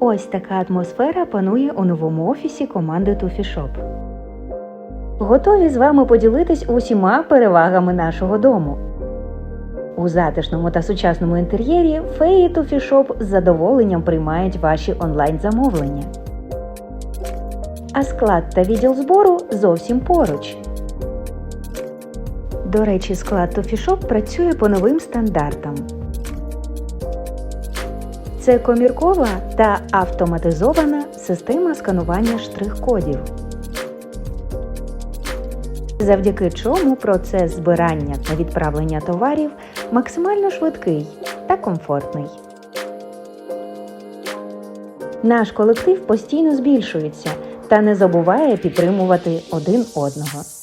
Ось така атмосфера панує у новому офісі команди TufiShop. Готові з вами поділитись усіма перевагами нашого дому. У затишному та сучасному інтер'єрі феї TufiShop з задоволенням приймають ваші онлайн-замовлення. А склад та відділ збору зовсім поруч. До речі, склад TufiShop працює по новим стандартам. Це коміркова та автоматизована система сканування штрих-кодів, завдяки чому процес збирання та відправлення товарів максимально швидкий та комфортний. Наш колектив постійно збільшується та не забуває підтримувати один одного.